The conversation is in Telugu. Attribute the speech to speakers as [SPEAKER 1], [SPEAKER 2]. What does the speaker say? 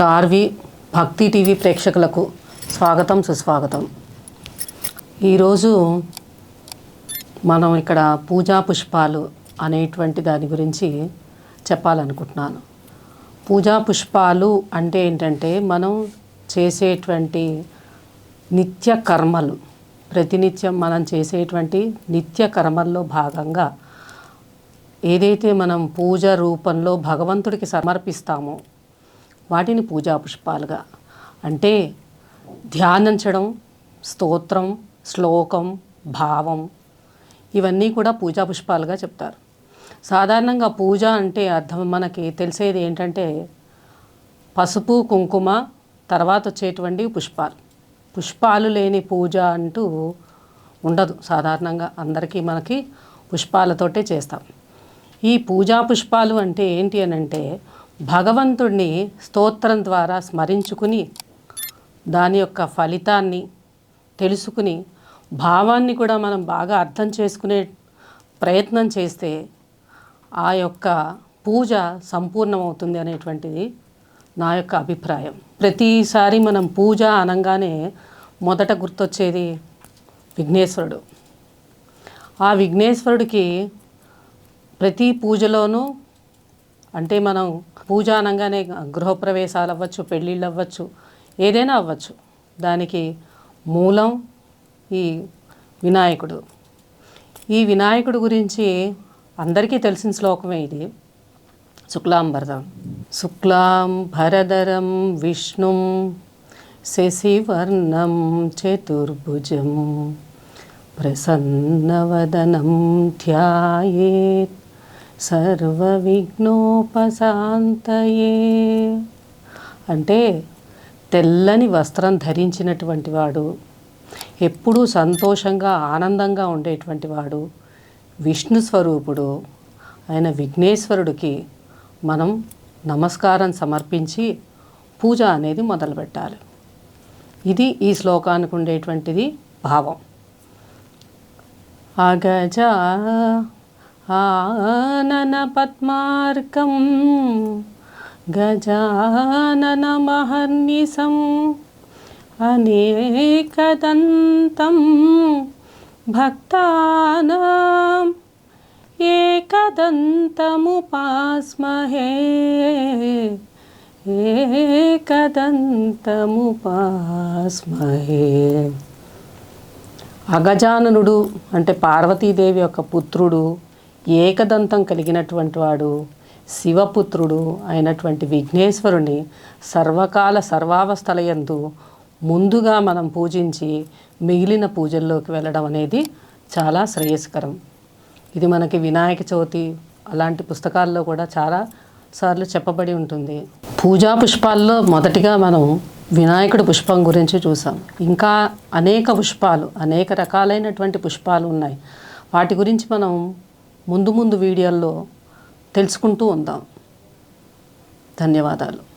[SPEAKER 1] స్టార్ వి భక్తి టీవీ ప్రేక్షకులకు స్వాగతం సుస్వాగతం. ఈరోజు మనం ఇక్కడ పూజా పుష్పాలు అనేటువంటి దాని గురించి చెప్పాలనుకుంటున్నాను. పూజా పుష్పాలు అంటే ఏంటంటే మనం చేసేటువంటి నిత్య కర్మలు ప్రతినిత్యం మనం చేసేటువంటి నిత్య కర్మల్లో భాగంగా ఏదైతే మనం పూజ రూపంలో భగవంతుడికి సమర్పిస్తామో వాటిని పూజా పుష్పాలుగా. అంటే ధ్యానించడం స్తోత్రం శ్లోకం భావం ఇవన్నీ కూడా పూజా పుష్పాలుగా చెప్తారు. సాధారణంగా పూజ అంటే అర్థం మనకి తెలిసేది ఏంటంటే పసుపు కుంకుమ తర్వాత వచ్చేటువంటి పుష్పాలు. పుష్పాలు లేని పూజ అంటూ ఉండదు సాధారణంగా అందరికీ మనకి పుష్పాలతోటే చేస్తాం. ఈ పూజా పుష్పాలు అంటే ఏంటి అని అంటే భగవంతుడిని స్తోత్రం ద్వారా స్మరించుకుని దాని యొక్క ఫలితాన్ని తెలుసుకుని భావాన్ని కూడా మనం బాగా అర్థం చేసుకునే ప్రయత్నం చేస్తే ఆ యొక్క పూజ సంపూర్ణమవుతుంది అనేటువంటిది నా యొక్క అభిప్రాయం. ప్రతిసారి మనం పూజ అనగానే మొదట గుర్తొచ్చేది విఘ్నేశ్వరుడు. ఆ విఘ్నేశ్వరుడికి ప్రతి పూజలోనూ అంటే మనం పూజ అనగానే గృహప్రవేశాలు అవ్వచ్చు పెళ్ళిళ్ళు అవ్వచ్చు ఏదైనా అవ్వచ్చు. దానికి మూలం ఈ వినాయకుడు. ఈ వినాయకుడు గురించి అందరికీ తెలిసిన శ్లోకమే ఇది. శుక్లాంబరదం శుక్లాం భరధరం విష్ణుం శశివర్ణం చతుర్భుజం ప్రసన్నవదనం ధ్యాయేత్. సర్వవిఘ్నోపశాంతయే. అంటే తెల్లని వస్త్రం ధరించినటువంటి వాడు ఎప్పుడూ సంతోషంగా ఆనందంగా ఉండేటువంటి వాడు విష్ణు స్వరూపుడు ఆయన విఘ్నేశ్వరుడికి మనం నమస్కారం సమర్పించి పూజ అనేది మొదలుపెట్టాలి. ఇది ఈ శ్లోకానికి ఉండేటువంటిది భావం. అగజ ఆనన పద్మార్కం గజాననమహర్నిశం అనేకదంతం భక్తానాం ఏకదంతముపాస్మహే ఏకదంతముపాస్మహే. అగజాననుడు అంటే పార్వతీదేవి యొక్క పుత్రుడు ఏకదంతం కలిగినటువంటి వాడు శివపుత్రుడు అయినటువంటి విఘ్నేశ్వరుని సర్వకాల సర్వావస్థలయందు ముందుగా మనం పూజించి మిగిలిన పూజల్లోకి వెళ్ళడం అనేది చాలా శ్రేయస్కరం. ఇది మనకి వినాయక చవితి అలాంటి పుస్తకాల్లో కూడా చాలా సార్లు చెప్పబడి ఉంటుంది. పూజా పుష్పాల్లో మొదటిగా మనం వినాయకుడి పుష్పం గురించి చూసాం. ఇంకా అనేక పుష్పాలు అనేక రకాలైనటువంటి పుష్పాలు ఉన్నాయి. వాటి గురించి మనం ముందు ముందు వీడియోల్లో తెలుసుకుంటూ ఉందాం. ధన్యవాదాలు.